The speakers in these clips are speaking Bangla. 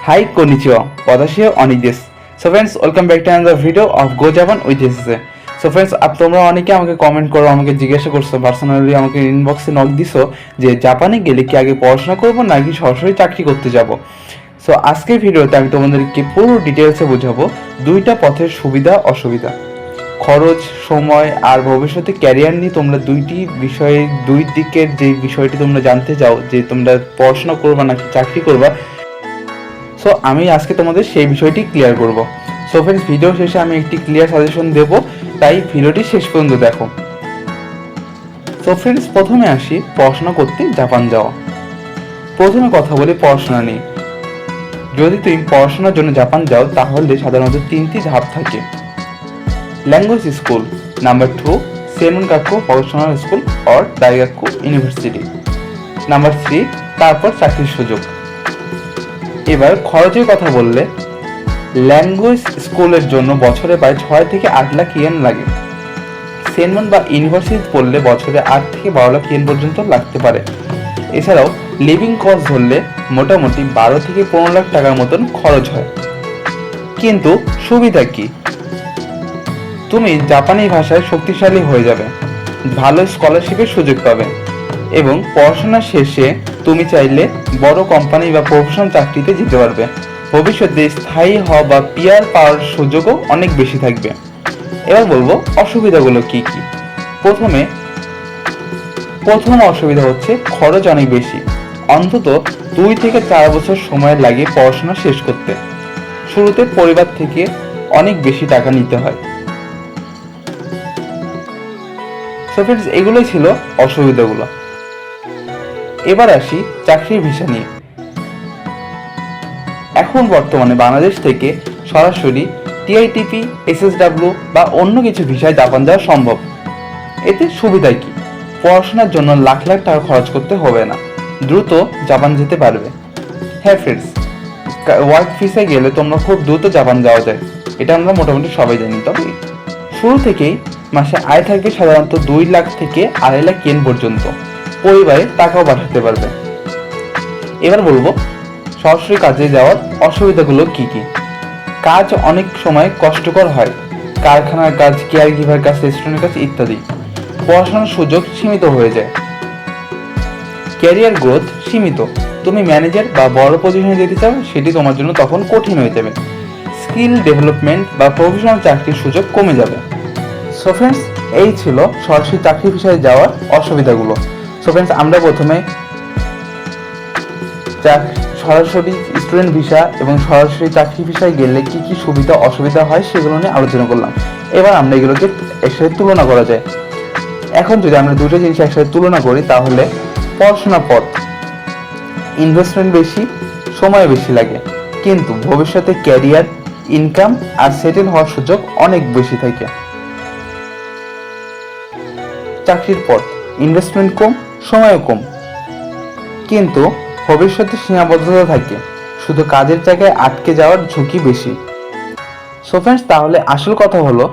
Hi, konnichiwa. Watashi wa Oni desu. So friends, welcome back to another video of Go Japan with SSA. So friends up তোমরা অনেকে আমাকে কমেন্ট করো আমাকে জিজ্ঞাসা করছ পার্সোনালি আমাকে ইনবক্সে নক দিছো যে জাপানে গেলে কি আগে পড়াশোনা করব নাকি সরাসরি চাকরি করতে যাব সো আজকের ভিডিওতে আমি তোমাদেরকে পুরো ডিটেলসে বোঝাবো দুইটা পথের সুবিধা অসুবিধা খরচ সময় আর ভবিষ্যতে ক্যারিয়ার নিয়ে তোমরা দুইটি বিষয়ে দুই দিকের যে বিষয়টি তোমরা জানতে চাও যে তোমরা পড়াশোনা করবা নাকি চাকরি করবা সো আমি আজকে তোমাদের সেই বিষয়টি ক্লিয়ার করব। সো ফ্রেন্ডস ভিডিও শেষে আমি একটি ক্লিয়ার সাজেশন দেব। তাই ভিডিওটি শেষ পর্যন্ত দেখো। সো ফ্রেন্ডস প্রথমে আসি পড়াশোনা করতে জাপান যাওয়া। প্রথমে কথা বলি পড়াশোনা নিয়ে। যদি তুমি পড়াশোনার জন্য জাপান যাও, তাহলে সাধারণত তিনটি ধাপ থাকে। ল্যাঙ্গুয়েজ স্কুল নাম্বার টু সেমন কাকু প্রফেশনাল স্কুল অর দাইগাকু ইউনিভার্সিটি নাম্বার থ্রি তারপর চাকরির সুযোগ। এবার খরচের কথা বললে ল্যাঙ্গুয়েজ স্কুলের জন্য বছরে প্রায় ছয় থেকে আট লাখ ইয়েন লাগে। সেনমন বা ইউনিভার্সিটি পড়লে বছরে আট থেকে বারো লাখ ইয়েন পর্যন্ত লাগতে পারে। এছাড়াও লিভিং কস্ট ধরলে মোটামুটি বারো থেকে পনেরো লাখ টাকার মতন খরচ হয়। কিন্তু সুবিধা কি? তুমি জাপানি ভাষায় শক্তিশালী হয়ে যাবে। ভালো স্কলারশিপের সুযোগ পাবে। এবং পড়াশোনা শেষে তুমি চাইলে বড় কোম্পানি বা প্রফেশনাল চাকরিতে যেতে পারবে। ভবিষ্যতে স্থায়ী হওয়া বা পিয়ার পাওয়ার সুযোগও অনেক বেশি থাকবে। এবার বলব অসুবিধাগুলো কি কি? প্রথমে, প্রথম অসুবিধা হচ্ছে খরচ অনেক বেশি। অন্তত দুই থেকে চার বছর সময় লাগে পড়াশোনা শেষ করতে। শুরুতে পরিবার থেকে অনেক বেশি টাকা নিতে হয়। সো ফ্রেন্ডস এগুলোই ছিল অসুবিধাগুলো। এবার আসি চাকরির ভিসা নিয়ে। এখন বর্তমানে বাংলাদেশ থেকে সরাসরি টিআইটিপি, এসএসডাব্লিউ বা অন্য কিছু ভিসায় জাপান যাওয়া সম্ভব। এতে সুবিধা কি? পড়াশোনার জন্য লাখ লাখ টাকা খরচ করতে হবে না। দ্রুত জাপান যেতে পারবে। হ্যাঁ ফ্রেন্ডস ওয়ার্ক ভিসায় গেলে তোমরা খুব দ্রুত জাপান যাওয়া যায়। এটা আমরা মোটামুটি সবাই জানি, তবে শুরু থেকেই মাসে আয় থাকবে সাধারণত দুই লাখ থেকে আড়াই লাখ ইয়েন পর্যন্ত। পরিবারে টাকাও পাঠাতে পারবে। এবার বলব, সরাসরি কাজে যাওয়ার অসুবিধাগুলো কি কি? কাজ অনেক সময় কষ্টকর হয়। কারখানার কাজ কেয়ার গিভার কাজ রেস্টুরেন্টের কাজ ইত্যাদি। পড়াশোনার সুযোগ সীমিত হয়ে যায়। ক্যারিয়ার গ্রোথ সীমিত। তুমি ম্যানেজার বা বড় পজিশনে যেতে চাও, সেটি তোমার জন্য তখন কঠিন হয়ে যাবে। স্কিল ডেভেলপমেন্ট বা প্রফেশনাল চাকরির সুযোগ কমে যাবে। সো ফ্রেন্ডস এই ছিল সরাসরি চাকরি বিষয়ে যাওয়ার অসুবিধাগুলো। সো ফ্রেন্ডস আমরা প্রথমে সরাসরি স্টুডেন্ট ভিসা এবং সরাসরি চাকরি ভিসায় গেলে কি কি সুবিধা, অসুবিধা হয় সেগুলো নিয়ে আলোচনা করলাম। এবার আমরা এগুলোকে একসাথে তুলনা করা যায়। এখন যদি আমরা দুটো জিনিস একসাথে তুলনা করি, তাহলে পড়াশোনা পথ ইনভেস্টমেন্ট বেশি, সময় বেশি লাগে। কিন্তু ভবিষ্যতে ক্যারিয়ার ইনকাম আর সেটেল হওয়ার সুযোগ অনেক বেশি থাকে। চাকরির পথ ইনভেস্টমেন্ট কম সময়ও কম। কিন্তু ভবিষ্যতে সীমাবদ্ধতা থাকে, শুধু কাজের জায়গায় আটকে যাওয়ার ঝুঁকি বেশি। সো ফ্রেন্ডস তাহলে আসল কথা হলো,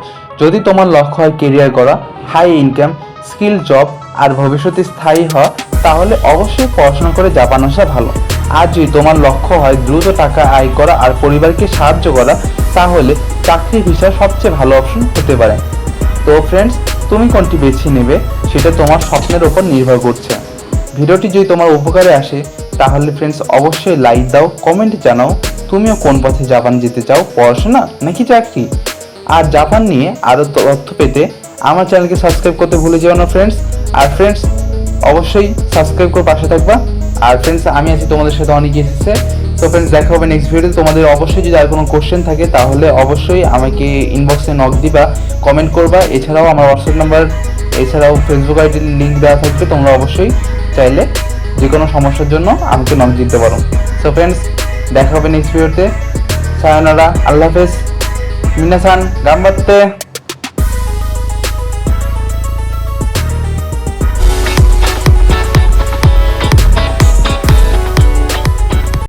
যদি তোমার লক্ষ্য হয় কেরিয়ার করা হাই ইনকাম স্কিল জব আর ভবিষ্যতে স্থায়ী হওয়া, তাহলে অবশ্যই পড়াশোনা করে জাপান আসা ভালো। আর যদি তোমার লক্ষ্য হয় দ্রুত টাকা আয় করা আর পরিবারকে সাহায্য করা, তাহলে চাকরি ভিসা সবচেয়ে ভালো অপশন হতে পারে। তো ফ্রেন্ডস তুমি কোনটি বেছে নেবে সেটা তোমার স্বপ্নের ওপর নির্ভর করছে। ভিডিওটি যদি তোমার উপকারে আসে, তাহলে ফ্রেন্ডস অবশ্যই লাইক দাও কমেন্ট জানাও, তুমিও কোন পথে জাপান যেতে চাও, পড়াশোনা নাকি চাকরি? আর জাপান নিয়ে আরও তথ্য পেতে আমার চ্যানেলকে সাবস্ক্রাইব করতে ভুলে যেও না ফ্রেন্ডস আর ফ্রেন্ডস অবশ্যই সাবস্ক্রাইব করে পাশে থাকবা। আর ফ্রেন্ডস আমি আছি তোমাদের সাথে অনেক এসেছে। তো ফ্রেন্ডস দেখা হবে নেক্সট ভিডিও তোমাদের অবশ্যই যদি আর কোনো কোশ্চেন থাকে, তাহলে অবশ্যই আমাকে ইনবক্সে নক দিবা কমেন্ট করবা। এছাড়াও আমার হোয়াটসঅ্যাপ নাম্বার এছাড়াও ফেসবুক আইডির লিঙ্ক দেওয়া থাকবে। তোমরা অবশ্যই চাইলে যে কোনো সমস্যার জন্য আমাকে নক দিতে পারো। সো ফ্রেন্ডস দেখা হবে নেক্সট ভিডিওতে সায়নারা আল্লাহ হাফেজ। মিনাসান গাম্বাত্তে